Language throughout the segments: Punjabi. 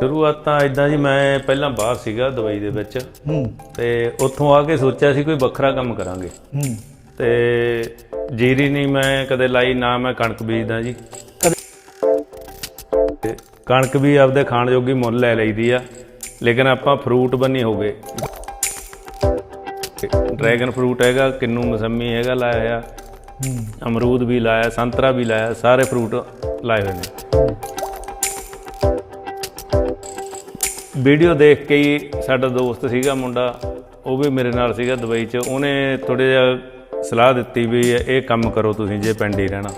ਸ਼ੁਰੂਆਤ ਤਾਂ ਇਦਾਂ ਜੀ ਮੈਂ ਪਹਿਲਾਂ ਬਾਹਰ ਸੀਗਾ ਦੁਬਈ ਦੇ ਵਿੱਚ। ਹੂੰ। ਤੇ ਉੱਥੋਂ ਆ ਕੇ ਸੋਚਿਆ ਸੀ ਕੋਈ ਵੱਖਰਾ ਕੰਮ ਕਰਾਂਗੇ। ਹੂੰ। ਤੇ ਜੀਰੀ ਨਹੀਂ ਮੈਂ ਕਦੇ ਲਾਈ ਨਾ ਮੈਂ ਕਣਕ ਬੀਜਦਾ ਜੀ। ਤੇ ਕਣਕ ਵੀ ਆਪਦੇ ਖਾਣ ਜੋਗੀ ਮੁੱਲ ਲੈ ਲਈਦੀ ਆ ਲੇਕਿਨ ਆਪਾਂ ਫਰੂਟ ਬੰਨੀ ਹੋ ਗਏ। ਡਰੈਗਨ ਫਰੂਟ ਹੈਗਾ ਕਿੰਨੂ ਮਸੰਮੀ ਹੈਗਾ ਲਾਇਆ ਆ। ਅਮਰੂਦ ਵੀ ਲਾਇਆ ਸੰਤਰਾ ਵੀ ਲਾਇਆ ਸਾਰੇ ਫਰੂਟ ਲਾਏ ਹੋਏ ਨੇ। ਵੀਡੀਓ ਦੇਖ ਕੇ ਹੀ ਸਾਡਾ ਦੋਸਤ ਸੀਗਾ ਮੁੰਡਾ, ਉਹ ਵੀ ਮੇਰੇ ਨਾਲ ਸੀਗਾ ਦੁਬਈ 'ਚ। ਉਹਨੇ ਥੋੜੇ ਜਿਹਾ ਸਲਾਹ ਦਿੱਤੀ ਵੀ ਇਹ ਕੰਮ ਕਰੋ ਤੁਸੀਂ ਜੇ ਪਿੰਡ ਹੀ ਰਹਿਣਾ।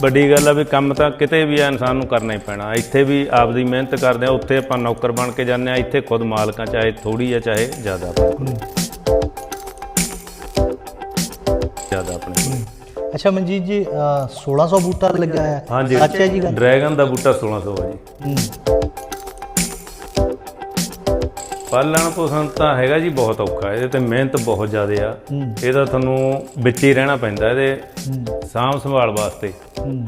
ਵੱਡੀ ਗੱਲ ਆ ਵੀ ਕੰਮ ਤਾਂ ਕਿਤੇ ਵੀ ਆ, ਇਨਸਾਨ ਨੂੰ ਕਰਨਾ ਹੀ ਪੈਣਾ। ਇੱਥੇ ਵੀ ਆਪਦੀ ਮਿਹਨਤ ਕਰਦੇ ਆ, ਉੱਥੇ ਆਪਾਂ ਨੌਕਰ ਬਣ ਕੇ ਜਾਂਦੇ ਆ, ਇੱਥੇ ਖੁਦ ਮਾਲਕਾਂ ਚਾਹੇ ਥੋੜੀ ਆ, ਚਾਹੇ ਜ਼ਿਆਦਾ ਜ਼ਿਆਦਾ। ਅੱਛਾ ਮਨਜੀਤ ਜੀ ਅਹ 1600 ਬੂਟਾ ਲੱਗਾ ਹੈ ਹਾਂਜੀ। ਸੱਚ ਹੈ ਜੀ ਗੱਲ। ਡਰੈਗਨ ਦਾ ਬੂਟਾ 1600 ਆ ਜੀ। ਹੂੰ। ਪਾਲਣ ਪੋਸ਼ਣ ਤਾਂ ਹੈਗਾ ਜੀ ਬਹੁਤ ਔਖਾ ਇਹਦੇ ਤੇ ਮਿਹਨਤ ਬਹੁਤ ਜ਼ਿਆਦਾ ਆ। ਹੂੰ। ਇਹਦਾ ਤੁਹਾਨੂੰ ਵਿੱਚ ਹੀ ਰਹਿਣਾ ਪੈਂਦਾ ਇਹਦੇ ਸਾਂਭ ਸੰਭਾਲ ਵਾਸਤੇ। ਹੂੰ।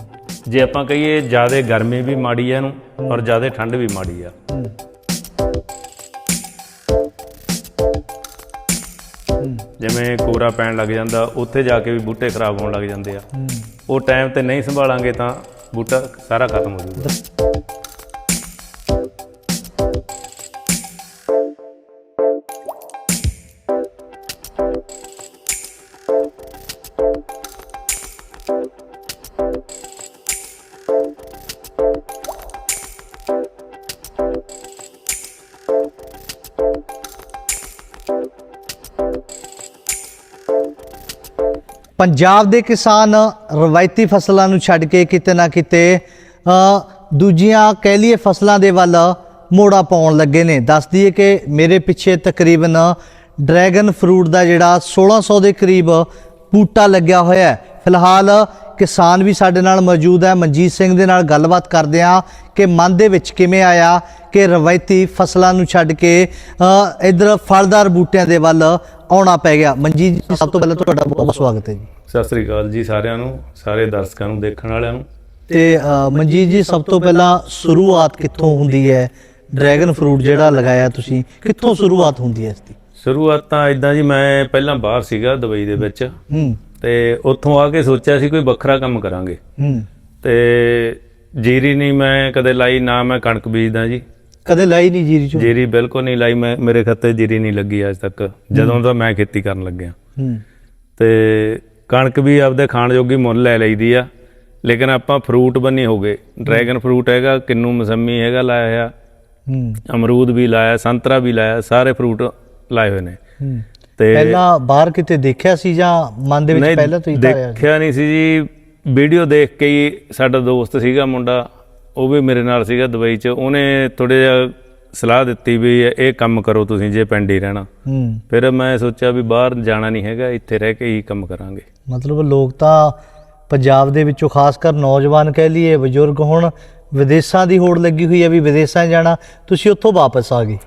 ਜੇ ਆਪਾਂ ਕਹੀਏ ਜ਼ਿਆਦਾ ਗਰਮੀ ਵੀ ਮਾੜੀ ਆ ਇਹਨੂੰ ਔਰ ਜ਼ਿਆਦਾ ਠੰਡ ਵੀ ਮਾੜੀ ਆ। ਜਿਵੇਂ ਕੋਰਾ ਪੈਣ ਲੱਗ ਜਾਂਦਾ, ਉੱਥੇ ਜਾ ਕੇ ਵੀ ਬੂਟੇ ਖਰਾਬ ਹੋਣ ਲੱਗ ਜਾਂਦੇ ਆ। ਉਹ ਟਾਈਮ ਤੇ ਨਹੀਂ ਸੰਭਾਲਾਂਗੇ ਤਾਂ ਬੂਟਾ ਸਾਰਾ ਖਤਮ ਹੋ ਜਾਊਗਾ। ਪੰਜਾਬ ਦੇ ਕਿਸਾਨ ਰਵਾਇਤੀ ਫਸਲਾਂ ਨੂੰ ਛੱਡ ਕੇ ਕਿਤੇ ਨਾ ਕਿਤੇ ਦੂਜੀਆਂ ਕਹਿ ਲਈਏ ਫਸਲਾਂ ਦੇ ਵੱਲ ਮੋੜਾ ਪਾਉਣ ਲੱਗੇ ਨੇ। ਦੱਸ ਦਈਏ ਕਿ ਮੇਰੇ ਪਿੱਛੇ ਤਕਰੀਬਨ ਡਰੈਗਨ ਫਰੂਟ ਦਾ ਜਿਹੜਾ 1600 ਦੇ ਕਰੀਬ ਬੂਟਾ ਲੱਗਿਆ ਹੋਇਆ ਹੈ। ਫਿਲਹਾਲ ਕਿਸਾਨ ਵੀ ਸਾਡੇ ਨਾਲ ਮੌਜੂਦ ਹੈ। ਮਨਜੀਤ ਸਿੰਘ ਦੇ ਨਾਲ ਗੱਲਬਾਤ ਕਰਦੇ ਹਾਂ ਕਿ ਮਨ ਦੇ ਵਿੱਚ ਕਿਵੇਂ ਆਇਆ ਕਿ ਰਵਾਇਤੀ ਫਸਲਾਂ ਨੂੰ ਛੱਡ ਕੇ ਇੱਧਰ ਫਲਦਾਰ ਬੂਟਿਆਂ ਦੇ ਵੱਲ ਆਉਣਾ ਪੈ ਗਿਆ। ਮਨਜੀਤ ਜੀ ਸਭ ਤੋਂ ਪਹਿਲਾਂ ਤੁਹਾਡਾ ਬਹੁਤ ਸਵਾਗਤ ਹੈ ਜੀ। ਸਤਿ ਸ੍ਰੀ ਅਕਾਲ ਜੀ ਸਾਰਿਆਂ ਨੂੰ ਸਾਰੇ ਦਰਸ਼ਕਾਂ ਨੂੰ ਦੇਖਣ ਵਾਲਿਆਂ ਨੂੰ। ਤੇ ਮਨਜੀਤ ਜੀ ਸਭ ਤੋਂ ਪਹਿਲਾਂ ਸ਼ੁਰੂਆਤ ਕਿੱਥੋਂ ਹੁੰਦੀ ਹੈ? ਡਰੈਗਨ ਫਰੂਟ ਜਿਹੜਾ ਲਗਾਇਆ ਤੁਸੀਂ ਕਿੱਥੋਂ ਸ਼ੁਰੂਆਤ ਹੁੰਦੀ ਹੈ ਇਸ ਦੀ? ਸ਼ੁਰੂਆਤ ਤਾਂ ਇਦਾਂ ਜੀ ਮੈਂ ਪਹਿਲਾਂ ਬਾਹਰ ਸੀਗਾ ਦੁਬਈ ਦੇ ਵਿੱਚ। ਹੂੰ। ਤੇ ਉੱਥੋਂ ਆ ਕੇ ਸੋਚਿਆ ਸੀ ਕੋਈ ਵੱਖਰਾ ਕੰਮ ਕਰਾਂਗੇ। ਹੂੰ। ਤੇ ਜੀਰੀ ਨਹੀਂ ਮੈਂ ਕਦੇ ਲਾਈ ਨਾ ਮੈਂ ਕਣਕ ਬੀਜਦਾ ਜੀ। ਕਦੇ ਲਾਈ ਨਹੀਂ ਜੀਰੀ ਚੋਂ? ਜੀਰੀ ਬਿਲਕੁਲ ਨਹੀਂ ਲਾਈ ਮੈਂ ਮੇਰੇ ਖੱਤੇ ਜੀਰੀ ਨਹੀਂ ਲੱਗੀ ਅੱਜ ਤੱਕ। ਜਦੋਂ ਦਾ ਮੈਂ ਖੇਤੀ ਕਰਨ ਲੱਗਿਆ। ਹੂੰ। ਤੇ ਕਣਕ ਵੀ ਆਪਦੇ ਖਾਣ ਜੋਗੀ ਮੁੱਲ ਲੈ ਲਈਦੀ ਆ ਲੇਕਿਨ ਆਪਾਂ ਫਰੂਟ ਬੰਨੀ ਹੋ ਗਏ। ਡਰੈਗਨ ਫਰੂਟ ਹੈਗਾ ਕਿੰਨੂ ਮਸੰਮੀ ਹੈਗਾ ਲਾਇਆ ਆ ਹੂੰ। ਅਮਰੂਦ ਵੀ ਲਾਇਆ ਸੰਤਰਾ ਵੀ ਲਾਇਆ ਸਾਰੇ ਫਰੂਟ ਲਾਏ ਹੋਏ ਨੇ। ਹੂੰ। ਤੇ ਪਹਿਲਾਂ ਬਾਹਰ ਕਿਤੇ ਦੇਖਿਆ ਸੀ ਜਾਂ ਮਨ ਦੇ ਵਿੱਚ ਨਹੀਂ, ਪਹਿਲਾਂ ਤੋਂ ਹੀ ਧਾਰਿਆ ਸੀ? ਦੇਖਿਆ ਨਹੀਂ ਸੀ ਜੀ। ਵੀਡੀਓ ਦੇਖ ਕੇ ਹੀ ਸਾਡਾ ਦੋਸਤ ਸੀਗਾ ਮੁੰਡਾ ਉਹ ਵੀ ਮੇਰੇ ਨਾਲ ਸੀਗਾ ਦੁਬਈ 'ਚ। ਉਹਨੇ ਥੋੜੇ ਜਿਹਾ ਸਲਾਹ ਦਿੱਤੀ ਵੀ ਇਹ ਕੰਮ ਕਰੋ ਤੁਸੀਂ ਜੇ ਪਿੰਡ ਹੀ ਰਹਿਣਾ। ਹੂੰ। ਫਿਰ ਮੈਂ ਸੋਚਿਆ ਵੀ ਬਾਹਰ ਜਾਣਾ ਨਹੀਂ ਹੈਗਾ ਇੱਥੇ ਰਹਿ ਕੇ ਹੀ ਕੰਮ ਕਰਾਂਗੇ। ਮਤਲਬ ਲੋਕ ਤਾਂ ਪੰਜਾਬ ਦੇ ਵਿੱਚੋਂ ਖਾਸ ਕਰ ਨੌਜਵਾਨ ਕਹਿ ਲਈਏ ਬਜ਼ੁਰਗ ਹੁਣ ਵਿਦੇਸ਼ਾਂ ਦੀ ਹੋੜ ਲੱਗੀ ਹੋਈ ਹੈ ਵੀ ਵਿਦੇਸ਼ਾਂ ਜਾਣਾ ਤੁਸੀਂ ਉੱਥੋਂ ਵਾਪਸ ਆ ਗਏ?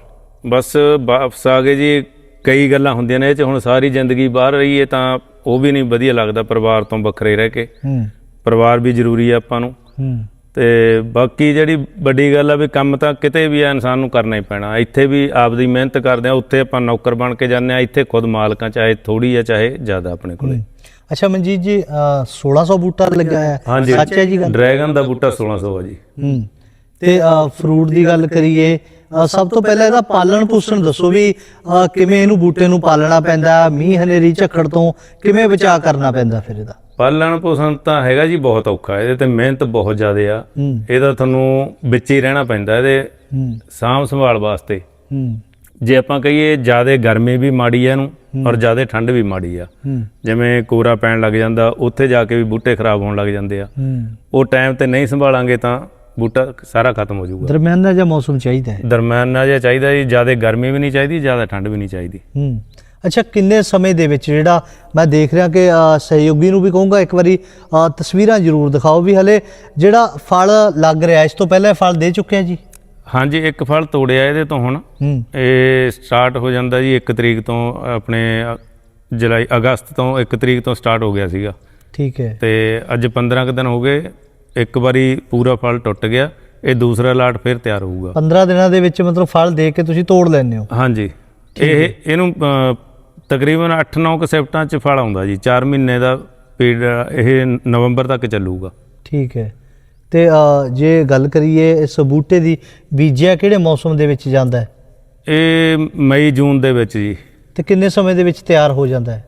ਬਸ ਵਾਪਸ ਆ ਗਏ ਜੀ। ਕਈ ਗੱਲਾਂ ਹੁੰਦੀਆਂ ਨੇ ਇਹ 'ਚ ਹੁਣ ਸਾਰੀ ਜ਼ਿੰਦਗੀ ਬਾਹਰ ਰਹੀਏ ਤਾਂ ਉਹ ਵੀ ਨਹੀਂ ਵਧੀਆ ਲੱਗਦਾ ਪਰਿਵਾਰ ਤੋਂ ਵੱਖਰੇ ਰਹਿ ਕੇ। ਹੂੰ। ਪਰਿਵਾਰ ਵੀ ਜ਼ਰੂਰੀ ਆ ਆਪਾਂ ਨੂੰ। ਹੂੰ। ਤੇ ਬਾਕੀ ਜਿਹੜੀ ਵੱਡੀ ਗੱਲ ਆ ਵੀ ਕੰਮ ਤਾਂ ਕਿਤੇ ਵੀ ਆ ਇਨਸਾਨ ਨੂੰ ਕਰਨਾ ਹੀ ਪੈਣਾ। ਇੱਥੇ ਵੀ ਆਪਦੀ ਮਿਹਨਤ ਕਰਦੇ ਆ ਉੱਥੇ ਆਪਾਂ ਨੌਕਰ ਬਣ ਕੇ ਜਾਂਦੇ ਆ ਇੱਥੇ ਖੁਦ ਮਾਲਕਾਂ ਚਾਹੇ ਥੋੜੀ ਆ ਚਾਹੇ ਜ਼ਿਆਦਾ ਆਪਣੇ ਕੋਲੇ। ਅੱਛਾ ਮਨਜੀਤ ਜੀ ਅ, 1600 ਬੂਟਾ ਲੱਗਾ ਹੈ। ਹਾਂਜੀ। ਸੱਚ ਹੈ ਜੀ ਗੱਲ? ਡਰੈਗਨ ਦਾ ਬੂਟਾ 1600 ਆ ਜੀ। ਹੂੰ। ਤੇ ਫਰੂਟ ਦੀ ਗੱਲ ਕਰੀਏ ਸਭ ਤੋਂ ਪਹਿਲਾਂ ਇਹਦਾ ਪਾਲਣ ਪੋਸ਼ਣ ਦੱਸੋ ਵੀ ਕਿਵੇਂ ਇਹਨੂੰ ਬੂਟੇ ਨੂੰ ਪਾਲਣਾ ਪੈਂਦਾ ਮੀਂਹ ਹਨੇਰੀ ਝੱਖੜ ਤੋਂ ਕਿਵੇਂ ਬਚਾਅ ਕਰਨਾ ਪੈਂਦਾ ਫਿਰ ਇਹਦਾ? ਪਾਲਣ ਪੋਸ਼ਣ ਤਾਂ ਹੈਗਾ ਜੀ ਬਹੁਤ ਔਖਾ ਇਹਦੇ ਤੇ ਮਿਹਨਤ ਬਹੁਤ ਜ਼ਿਆਦਾ ਆ। ਇਹਦਾ ਤੁਹਾਨੂੰ ਵਿੱਚ ਹੀ ਰਹਿਣਾ ਪੈਂਦਾ ਇਹਦੇ ਸਾਂਭ ਸੰਭਾਲ ਵਾਸਤੇ। ਜੇ ਆਪਾਂ ਕਹੀਏ ਜ਼ਿਆਦਾ ਗਰਮੀ ਵੀ ਮਾੜੀ ਆ ਇਹਨੂੰ ਔਰ ਜ਼ਿਆਦਾ ਠੰਡ ਵੀ ਮਾੜੀ ਆ। ਜਿਵੇਂ ਕੋਰਾ ਪੈਣ ਲੱਗ ਜਾਂਦਾ ਉੱਥੇ ਜਾ ਕੇ ਵੀ ਬੂਟੇ ਖਰਾਬ ਹੋਣ ਲੱਗ ਜਾਂਦੇ ਆ। ਉਹ ਟਾਈਮ ਤੇ ਨਹੀਂ ਸੰਭਾਲਾਂਗੇ ਤਾਂ ਬੂਟਾ ਸਾਰਾ ਖਤਮ ਹੋ ਜਾਊਗਾ। ਦਰਮਿਆਨਾ ਜਿਹਾ ਮੌਸਮ ਚਾਹੀਦਾ ਹੈ। ਦਰਮਿਆਨਾ ਜਿਹਾ ਚਾਹੀਦਾ ਜੀ ਜ਼ਿਆਦਾ ਗਰਮੀ ਵੀ ਨਹੀਂ ਚਾਹੀਦੀ ਜ਼ਿਆਦਾ ਠੰਡ ਵੀ ਨਹੀਂ ਚਾਹੀਦੀ। ਹੂੰ। ਅੱਛਾ ਕਿੰਨੇ ਸਮੇਂ ਦੇ ਵਿੱਚ ਜਿਹੜਾ ਮੈਂ ਦੇਖ ਰਿਹਾ ਕਿ ਸਹਿਯੋਗੀ ਨੂੰ ਵੀ ਕਹੂੰਗਾ ਇੱਕ ਵਾਰੀ ਤਸਵੀਰਾਂ ਜ਼ਰੂਰ ਦਿਖਾਓ ਵੀ ਹਲੇ ਜਿਹੜਾ ਫਲ ਲੱਗ ਰਿਹਾ ਇਸ ਤੋਂ ਪਹਿਲਾਂ ਫਲ ਦੇ ਚੁੱਕੇ ਆ ਜੀ? ਹਾਂਜੀ ਇੱਕ ਫਲ ਤੋੜਿਆ ਇਹਦੇ ਤੋਂ ਹੁਣ। ਇਹ ਸਟਾਰਟ ਹੋ ਜਾਂਦਾ ਜੀ 1 ਤਰੀਕ ਤੋਂ ਆਪਣੇ ਜੁਲਾਈ ਅਗਸਤ ਤੋਂ 1 ਤਰੀਕ ਤੋਂ ਸਟਾਰਟ ਹੋ ਗਿਆ ਸੀਗਾ। ਠੀਕ ਹੈ। ਤੇ ਅੱਜ 15 ਕੁ ਦਿਨ ਹੋ ਗਏ ਇੱਕ ਵਾਰੀ ਪੂਰਾ ਫਲ ਟੁੱਟ ਗਿਆ ਇਹ ਦੂਸਰਾ ਲਾਟ ਫਿਰ ਤਿਆਰ ਹੋਊਗਾ। 15 ਦਿਨਾਂ ਦੇ ਵਿੱਚ ਮਤਲਬ ਫਲ ਦੇ ਕੇ ਤੁਸੀਂ ਤੋੜ ਲੈਂਦੇ ਹੋ? ਹਾਂਜੀ। ਇਹ ਇਹਨੂੰ ਤਕਰੀਬਨ 8-9 ਕਸੈਪਟਾਂ ਚ ਫਲ ਆਉਂਦਾ ਜੀ 4 ਮਹੀਨੇ ਦਾ ਪੀਰੀਅਡ ਇਹ ਨਵੰਬਰ ਤੱਕ ਚੱਲੂਗਾ। ਠੀਕ ਹੈ। ਤੇ ਜੇ ਗੱਲ ਕਰੀਏ ਇਸ ਬੂਟੇ ਦੀ ਬੀਜਿਆ ਕਿਹੜੇ ਮੌਸਮ ਦੇ ਵਿੱਚ ਜਾਂਦਾ ਹੈ? ਇਹ ਮਈ ਜੂਨ ਦੇ ਵਿੱਚ ਜੀ। ਤੇ ਕਿੰਨੇ ਸਮੇਂ ਦੇ ਵਿੱਚ ਤਿਆਰ ਹੋ ਜਾਂਦਾ ਹੈ?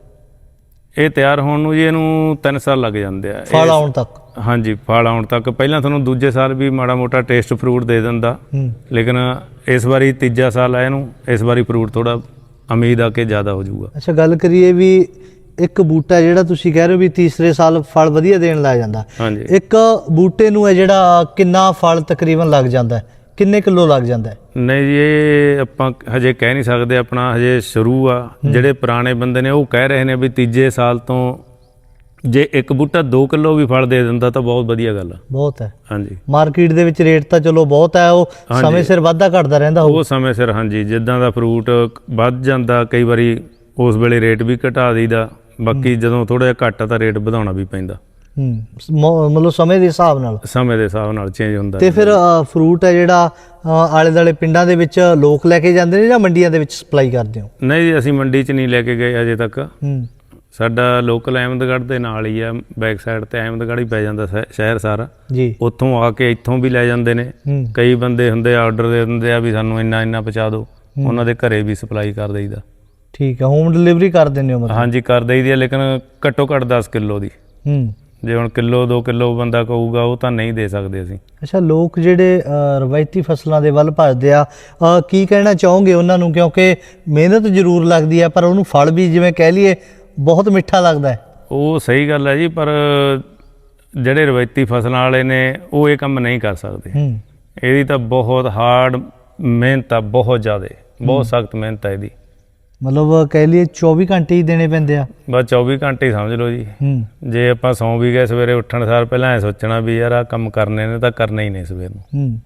ਇਹ ਤਿਆਰ ਹੋਣ ਨੂੰ ਜੀ ਇਹਨੂੰ 3 ਸਾਲ ਲੱਗ ਜਾਂਦੇ ਆ। ਫਲ ਆਉਣ ਤੱਕ। ਹਾਂਜੀ ਫਲ ਆਉਣ ਤੱਕ। ਪਹਿਲਾਂ ਤੁਹਾਨੂੰ ਦੂਜੇ ਸਾਲ ਵੀ ਮਾੜਾ ਮੋਟਾ ਟੇਸਟ ਫਰੂਟ ਦੇ ਦਿੰਦਾ। ਹੂੰ। ਲੇਕਿਨ ਇਸ ਵਾਰੀ ਤੀਜਾ ਸਾਲ ਆ ਇਹਨੂੰ ਇਸ ਵਾਰੀ ਫਰੂਟ ਥੋੜਾ ਉਮੀਦ ਆ ਕਿ ਜ਼ਿਆਦਾ ਹੋ ਜਾਊਗਾ। ਅੱਛਾ ਗੱਲ ਕਰੀਏ ਵੀ ਇੱਕ ਬੂਟਾ ਜਿਹੜਾ ਤੁਸੀਂ ਕਹਿ ਰਹੇ ਹੋ ਵੀ ਤੀਸਰੇ ਸਾਲ ਫਲ ਵਧੀਆ ਦੇਣ ਲੱਗ ਜਾਂਦਾ। ਹਾਂਜੀ। ਇੱਕ ਬੂਟੇ ਨੂੰ ਹੈ ਜਿਹੜਾ ਕਿੰਨਾ ਫਲ ਤਕਰੀਬਨ ਲੱਗ ਜਾਂਦਾ ਹੈ? ਕਿੰਨੇ ਕਿਲੋ ਲੱਗ ਜਾਂਦਾ ਹੈ? ਨਹੀਂ ਜੀ ਇਹ ਆਪਾਂ ਹਜੇ ਕਹਿ ਨਹੀਂ ਸਕਦੇ ਆਪਣਾ ਹਜੇ ਸ਼ੁਰੂ ਆ। ਜਿਹੜੇ ਪੁਰਾਣੇ ਬੰਦੇ ਨੇ ਉਹ ਕਹਿ ਰਹੇ ਨੇ ਵੀ ਤੀਜੇ ਸਾਲ ਤੋਂ ਜੇ ਇੱਕ ਬੂਟਾ 2 ਕਿਲੋ ਵੀ ਫਲ ਦੇ ਦਿੰਦਾ ਤਾਂ ਬਹੁਤ ਵਧੀਆ ਗੱਲ ਆ। ਬਹੁਤ ਹੈ। ਹਾਂਜੀ। ਮਾਰਕੀਟ ਦੇ ਵਿੱਚ ਰੇਟ ਤਾਂ ਚਲੋ ਬਹੁਤ ਹੈ ਉਹ ਹਾਂਜੀ। ਸਮੇਂ ਸਿਰ ਵਾਧਾ ਘਟਦਾ ਰਹਿੰਦਾ ਹੋਊ। ਉਹ ਸਮੇਂ ਸਿਰ ਹਾਂਜੀ ਜਿੱਦਾਂ ਦਾ ਫਰੂਟ ਵੱਧ ਜਾਂਦਾ ਕਈ ਵਾਰੀ ਉਸ ਵੇਲੇ ਰੇਟ ਵੀ ਘਟਾ ਦਈਦਾ। ਬਾਕੀ ਜਦੋਂ ਥੋੜਾ ਜਿਹਾ ਘੱਟ ਤਾਂ ਰੇਟ ਵਧਾਉਣਾ ਵੀ ਪੈਂਦਾ। ਹੂੰ ਮੌ- ਮਤਲਬ ਸਮੇਂ ਦੇ ਹਿਸਾਬ ਨਾਲ। ਸਮੇਂ ਦੇ ਹਿਸਾਬ ਨਾਲ ਚੇਂਜ ਹੁੰਦਾ ਤੇ ਫਿਰ ਫਰੂਟ ਹੈ ਜਿਹੜਾ ਅ, ਆਲੇ ਦਾਲੇ ਪਿੰਡਾਂ ਦੇ ਵਿੱਚ ਲੋਕ ਲੈ ਕੇ ਜਾਂਦੇ ਨੇ ਜਾਂ ਮੰਡੀਆਂ ਦੇ ਵਿੱਚ ਸਪਲਾਈ ਕਰਦੇ ਹੋ? ਨਹੀਂ ਜੀ ਅਸੀਂ ਮੰਡੀ 'ਚ ਨਹੀਂ ਲੈ ਕੇ ਗਏ ਅਜੇ ਤੱਕ। ਹੂੰ। ਸਾਡਾ ਲੋਕਲ ਅਹਿਮਦਗੜ੍ਹ ਦੇ ਨਾਲ ਹੀ ਆ ਬੈਕ ਸਾਈਡ ਤੇ ਅਹਿਮਦਗੜ੍ਹ ਹੀ ਪੈ ਜਾਂਦਾ ਸ਼ਹਿ- ਸ਼ਹਿਰ ਸਾਰਾ। ਜੀ। ਉੱਥੋਂ ਆ ਕੇ ਇੱਥੋਂ ਵੀ ਲੈ ਜਾਂਦੇ ਨੇ। ਕਈ ਬੰਦੇ ਹੁੰਦੇ ਆ ਆਰਡਰ ਦੇ ਦਿੰਦੇ ਆ ਵੀ ਸਾਨੂੰ ਇੰਨਾ ਇੰਨਾ ਪਹੁੰਚਾ ਦਿਓ। ਉਹਨਾਂ ਦੇ ਘਰੇ ਵੀ ਸਪਲਾਈ ਕਰ ਦੇਈਦਾ। ਠੀਕ ਹੈ ਹੋਮ ਡਿਲੀਵਰੀ ਕਰ ਦਿੰਦੇ ਹੋ ਮਤਲਬ? ਹਾਂਜੀ ਕਰ ਦੇਈਦੀ ਆ ਲੇਕਿਨ ਘੱਟੋ ਘੱਟ 10 ਕਿਲੋ ਦੀ। ਹੂੰ। ਜੇ ਹੁਣ ਕਿਲੋ 2 ਕਿਲੋ ਬੰਦਾ ਕਹੂਗਾ ਉਹ ਤਾਂ ਨਹੀਂ ਦੇ ਸਕਦੇ ਅਸੀਂ। ਅੱਛਾ ਲੋਕ ਜਿਹੜੇ ਰਵਾਇਤੀ ਫਸਲਾਂ ਦੇ ਵੱਲ ਭੱਜਦੇ ਆ ਕੀ ਕਹਿਣਾ ਚਾਹੋਗੇ ਉਹਨਾਂ ਨੂੰ? ਕਿਉਂਕਿ ਮਿਹਨਤ ਜ਼ਰੂਰ ਲੱਗਦੀ ਹੈ ਪਰ ਉਹਨੂੰ ਫਲ ਵੀ ਜਿਵੇਂ ਕਹਿ ਲਈਏ ਬਹੁਤ ਮਿੱਠਾ ਲੱਗਦਾ ਹੈ। ਉਹ ਸਹੀ ਗੱਲ ਹੈ ਜੀ ਪਰ ਜਿਹੜੇ ਰਵਾਇਤੀ ਫਸਲਾਂ ਵਾਲੇ ਨੇ ਉਹ ਇਹ ਕੰਮ ਨਹੀਂ ਕਰ ਸਕਦੇ। ਇਹਦੀ ਤਾਂ ਬਹੁਤ ਹਾਰਡ ਮਿਹਨਤ ਆ ਬਹੁਤ ਜ਼ਿਆਦਾ। ਬਹੁਤ ਸਖਤ ਮਿਹਨਤ ਹੈ ਇਹਦੀ। ਮਤਲਬ ਕਹਿ ਲਈਏ 24 ਘੰਟੇ ਹੀ ਦੇਣੇ ਪੈਂਦੇ ਆ। ਬਸ 24 ਘੰਟੇ ਹੀ ਸਮਝ ਲਓ ਜੀ। ਜੇ ਆਪਾਂ ਸੌਂ ਵੀ ਗਏ ਸਵੇਰੇ ਉੱਠਣ ਸਾਰ ਪਹਿਲਾਂ ਐ ਸੋਚਣਾ ਵੀ ਯਾਰ ਆ ਕੰਮ ਕਰਨੇ ਨੇ ਤਾਂ ਕਰਨੇ ਹੀ ਨੇ ਸਵੇਰ ਨੂੰ।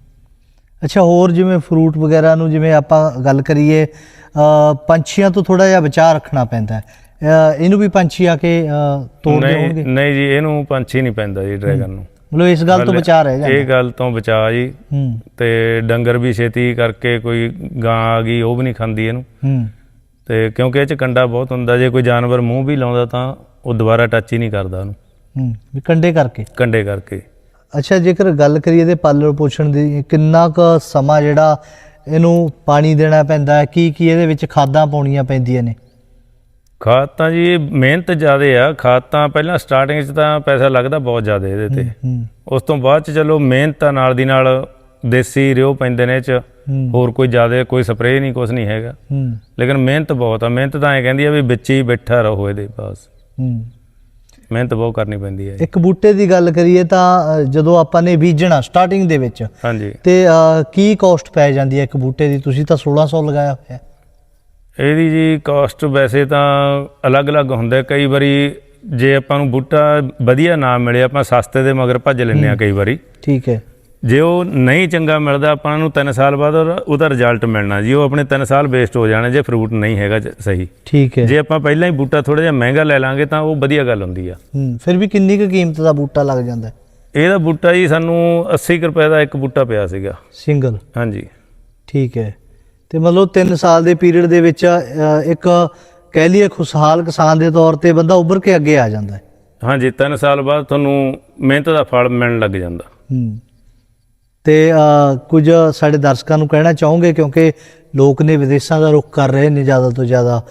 ਅੱਛਾ ਹੋਰ ਜਿਵੇਂ ਫਰੂਟ ਵਗੈਰਾ ਨੂੰ ਜਿਵੇਂ ਆਪਾਂ ਗੱਲ ਕਰੀਏ ਪੰਛੀਆਂ ਤੋਂ ਥੋੜਾ ਜਿਹਾ ਬਚਾਅ ਰੱਖਣਾ ਪੈਂਦਾ ਹੈ। ਇਹਨੂੰ ਵੀ ਪੰਛੀ ਆ ਕੇ ਤੋੜਦੇ ਨਹੀਂ ਹੋਣਗੇ? ਨਹੀਂ ਜੀ ਇਹਨੂੰ ਪੰਛੀ ਨਹੀਂ ਪੈਂਦਾ ਜੀ ਡਰੈਗਨ ਨੂੰ। ਮਤਲਬ ਇਸ ਗੱਲ ਤੋਂ ਬਚਾਅ ਰਹਿ ਜਾਂਦਾ। ਇਹ ਗੱਲ ਤੋਂ ਬਚਾ ਜੀ। ਤੇ ਡੰਗਰ ਵੀ ਛੇਤੀ ਕਰਕੇ ਕੋਈ ਗਾਂ ਆ ਗਈ ਉਹ ਵੀ ਨਹੀਂ ਖਾਂਦੀ ਇਹਨੂੰ। ਤੇ ਕਿਉਂਕਿ ਇਹ ਚ ਕੰਡਾ ਬਹੁਤ ਹੁੰਦਾ ਜੇ ਕੋਈ ਜਾਨਵਰ ਮੂੰਹ ਵੀ ਲਾਉਂਦਾ ਤਾਂ ਉਹ ਦੁਬਾਰਾ ਟੱਚ ਹੀ ਨਹੀਂ ਕਰਦਾ ਉਹਨੂੰ। ਹੂੰ ਵੀ ਕੰਡੇ ਕਰਕੇ? ਕੰਡੇ ਕਰਕੇ। ਅੱਛਾ ਜੇਕਰ ਗੱਲ ਕਰੀਏ ਇਹਦੇ ਪਾਲਣ ਪੋਸ਼ਣ ਦੀ ਕਿੰਨਾ ਕੁ ਸਮਾਂ ਜਿਹੜਾ ਇਹਨੂੰ ਪਾਣੀ ਦੇਣਾ ਪੈਂਦਾ ਹੈ ਕੀ ਕੀ ਇਹਦੇ ਵਿੱਚ ਖਾਦਾਂ ਪਾਉਣੀਆਂ ਪੈਂਦੀਆਂ ਨੇ? ਖਾਦ ਤਾਂ ਜੀ ਇਹ ਮਿਹਨਤ ਜ਼ਿਆਦੇ ਆ। ਖਾਦ ਤਾਂ ਪਹਿਲਾਂ ਸਟਾਰਟਿੰਗ 'ਚ ਤਾਂ ਪੈਸਾ ਲੱਗਦਾ ਬਹੁਤ ਜ਼ਿਆਦਾ ਇਹਦੇ ਤੇ। ਉਸ ਤੋਂ ਬਾਅਦ 'ਚ ਚਲੋ ਮਿਹਨਤ ਤਾਂ ਨਾਲ ਦੀ ਨਾਲ ਦੇਸੀ ਰਿਓ ਪੈਂਦੇ ਨੇ 'ਚ। ਹੋਰ ਕੋਈ ਜ਼ਿਆਦਾ ਕੋਈ ਸਪਰੇਅ ਨਹੀਂ ਕੁਝ ਨਹੀਂ ਹੈਗਾ। ਲੇਕਿਨ ਮਿਹਨਤ ਬਹੁਤ ਆ। ਮਿਹਨਤ ਤਾਂ ਐ ਕਹਿੰਦੀ ਆ ਵੀ ਵਿੱਚ ਹੀ ਬੈਠਾ ਰਹੋ ਇਹਦੇ ਹੂੰ। ਮਿਹਨਤ ਬਹੁਤ ਕਰਨੀ ਪੈਂਦੀ ਹੈ। ਇੱਕ ਬੂਟੇ ਦੀ ਗੱਲ ਕਰੀਏ ਤਾਂ ਜਦੋਂ ਆਪਾਂ ਨੇ ਬੀਜਣਾ ਸਟਾਰਟਿੰਗ ਦੇ ਵਿੱਚ ਹਾਂਜੀ। ਤੇ ਕੀ ਕਾਸਟ ਪੈ ਜਾਂਦੀ ਹੈ ਇੱਕ ਬੂਟੇ ਦੀ? ਤੁਸੀਂ ਤਾਂ 1600 ਲਗਾਇਆ ਹੋਇਆ। ਇਹਦੀ ਜੀ ਕਾਸਟ ਵੈਸੇ ਤਾਂ ਅਲੱਗ-ਅਲੱਗ ਹੁੰਦਾ। ਕਈ ਵਾਰੀ ਜੇ ਆਪਾਂ ਨੂੰ ਬੂਟਾ ਵਧੀਆ ਨਾ ਮਿਲੇ ਆਪਾਂ ਸਸਤੇ ਦੇ ਮਗਰ ਭੱਜ ਲੈਂਦੇ ਆ ਕਈ ਵਾਰੀ। ਠੀਕ ਹੈ। ਜੇ ਉਹ ਨਹੀਂ ਚੰਗਾ ਮਿਲਦਾ ਆਪਾਂ ਨੂੰ 3 ਸਾਲ ਬਾਅਦ ਉਹਦਾ- ਰਿਜ਼ਲਟ ਮਿਲਣਾ ਜੀ। ਉਹ ਆਪਣੇ 3 ਸਾਲ ਵੇਸਟ ਹੋ ਜਾਣੇ ਜੇ ਫਰੂਟ ਨਹੀਂ ਹੈਗਾ ਸਹੀ। ਠੀਕ ਹੈ। ਜੇ ਆਪਾਂ ਪਹਿਲਾਂ ਹੀ ਬੂਟਾ ਥੋੜਾ ਜਿਹਾ ਮਹਿੰਗਾ ਲੈ ਲਾਂਗੇ ਤਾਂ ਉਹ ਵਧੀਆ ਗੱਲ ਹੁੰਦੀ ਆ। ਹੂੰ ਫਿਰ ਵੀ ਕਿੰਨੀ ਕੁ ਕੀਮਤ ਦਾ ਬੂਟਾ ਲੱਗ ਜਾਂਦਾ? ਇਹਦਾ ਬੂਟਾ ਜੀ ਸਾਨੂੰ 80 ਕੁ ਰੁਪਏ ਦਾ ਇੱਕ ਬੂਟਾ ਪਿਆ ਸੀਗਾ। ਸਿੰਗਲ? ਹਾਂਜੀ। ਠੀਕ ਹੈ। ਤੇ ਮਤਲਬ 3 ਸਾਲ ਦੇ ਪੀਰੀਅਡ ਦੇ ਵਿੱਚ ਇੱਕ ਕਹਿ ਲਈਏ ਖੁਸ਼ਹਾਲ ਕਿਸਾਨ ਦੇ ਤੌਰ ਤੇ ਬੰਦਾ ਉੱਭਰ ਕੇ ਅੱਗੇ ਆ ਜਾਂਦਾ ਹੈ। ਹਾਂਜੀ 3 ਸਾਲ ਬਾਅਦ ਤੁਹਾਨੂੰ ਮਿਹਨਤ ਦਾ ਫਲ ਮਿਲਣ ਲੱਗ ਜਾਂਦਾ। ਹੂੰ। ਤੇ ਕੁਝ ਸਾਡੇ ਦਰਸ਼ਕਾਂ ਨੂੰ ਕਹਿਣਾ ਚਾਹੋਗੇ ਕਿਉਂਕਿ ਲੋਕ ਨੇ ਵਿਦੇਸ਼ਾਂ ਦਾ ਰੁਖ ਕਰ ਰਹੇ ਨੇ ਜ਼ਿਆਦਾ ਤੋਂ ਜ਼ਿਆਦਾ।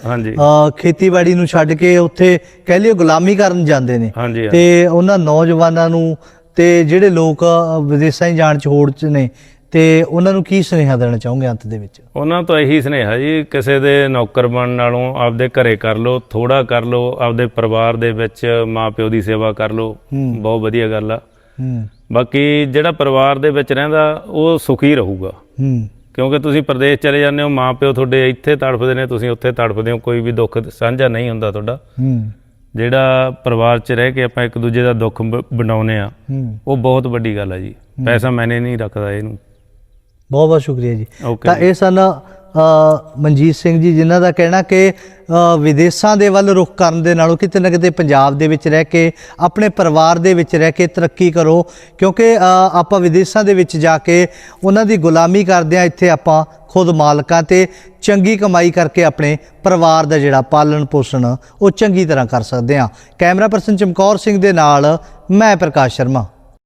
ਖੇਤੀਬਾੜੀ ਨੂੰ ਛੱਡ ਕੇ ਉੱਥੇ ਕਹਿ ਲਈਏ ਗੁਲਾਮੀ ਕਰਨ ਜਾਂਦੇ ਨੇ। ਤੇ ਉਹਨਾਂ ਨੌਜਵਾਨਾਂ ਨੂੰ ਤੇ ਜਿਹੜੇ ਲੋਕ ਵਿਦੇਸ਼ਾਂ 'ਚ ਜਾਣ 'ਚ ਹੋੜ 'ਚ ਨੇ ਤੇ ਉਹਨਾਂ ਨੂੰ ਕੀ ਸੁਨੇਹਾ ਦੇਣਾ ਚਾਹੋਗੇ ਅੰਤ ਦੇ ਵਿੱਚ? ਉਹਨਾਂ ਤੋਂ ਇਹੀ ਸੁਨੇਹਾ ਜੀ ਕਿਸੇ ਦੇ ਨੌਕਰ ਬਣਨ ਨਾਲੋਂ ਆਪਦੇ ਘਰੇ ਕਰ ਲਓ ਥੋੜਾ ਕਰ ਲਓ ਆਪਦੇ ਪਰਿਵਾਰ ਦੇ ਵਿੱਚ ਮਾਪਿਓ ਦੀ ਸੇਵਾ ਕਰ ਲਓ ਬਹੁਤ ਵਧੀਆ ਗੱਲ ਆ। ਬਾਕੀ ਜਿਹੜਾ ਪਰਿਵਾਰ ਦੇ ਵਿੱਚ ਰਹਿੰਦਾ ਉਹ ਸੁਖੀ ਰਹੂਗਾ। ਕਿਉਂਕਿ ਤੁਸੀਂ ਪ੍ਰਦੇਸ਼ ਚਲੇ ਜਾਂਦੇ ਹੋ ਮਾਪਿਓ ਤੁਹਾਡੇ ਇੱਥੇ ਤੜਫਦੇ ਨੇ ਤੁਸੀਂ ਉੱਥੇ ਤੜਫਦੇ ਹੋ ਕੋਈ ਵੀ ਦੁੱਖ ਸਾਂਝਾ ਨਹੀਂ ਹੁੰਦਾ ਤੁਹਾਡਾ। ਜਿਹੜਾ ਪਰਿਵਾਰ 'ਚ ਰਹਿ ਕੇ ਆਪਾਂ ਇੱਕ ਦੂਜੇ ਦਾ ਦੁੱਖ ਬ- ਵੰਡਾਉਂਦੇ ਆ ਉਹ ਬਹੁਤ ਵੱਡੀ ਗੱਲ ਆ ਜੀ। ਪੈਸਾ ਮੈਨੇ ਨਹੀਂ ਰੱਖਦਾ ਇਹਨੂੰ। ਬਹੁਤ ਬਹੁਤ ਸ਼ੁਕਰੀਆ ਜੀ। ਤਾਂ ਇਹ ਸਨ ਮਨਜੀਤ ਸਿੰਘ ਜੀ ਜਿਨ੍ਹਾਂ ਦਾ ਕਹਿਣਾ ਕਿ ਵਿਦੇਸ਼ਾਂ ਦੇ ਵੱਲ ਰੁਖ ਕਰਨ ਦੇ ਨਾਲੋਂ ਕਿਤੇ ਨਾ ਕਿਤੇ ਪੰਜਾਬ ਦੇ ਵਿੱਚ ਰਹਿ ਕੇ ਆਪਣੇ ਪਰਿਵਾਰ ਦੇ ਵਿੱਚ ਰਹਿ ਕੇ ਤਰੱਕੀ ਕਰੋ। ਕਿਉਂਕਿ ਆਪਾਂ ਵਿਦੇਸ਼ਾਂ ਦੇ ਵਿੱਚ ਜਾ ਕੇ ਉਹਨਾਂ ਦੀ ਗੁਲਾਮੀ ਕਰਦੇ ਆ ਇੱਥੇ ਆਪਾਂ ਖੁਦ ਮਾਲਕਾਂ ਤੇ ਚੰਗੀ ਕਮਾਈ ਕਰਕੇ ਆਪਣੇ ਪਰਿਵਾਰ ਦਾ ਜਿਹੜਾ ਪਾਲਣ ਪੋਸ਼ਣ ਉਹ ਚੰਗੀ ਤਰ੍ਹਾਂ ਕਰ ਸਕਦੇ ਆ ਕੈਮਰਾ ਪਰਸਨ ਚਮਕੌਰ ਸਿੰਘ ਦੇ ਨਾਲ ਮੈਂ ਪ੍ਰਕਾਸ਼ ਸ਼ਰਮਾ।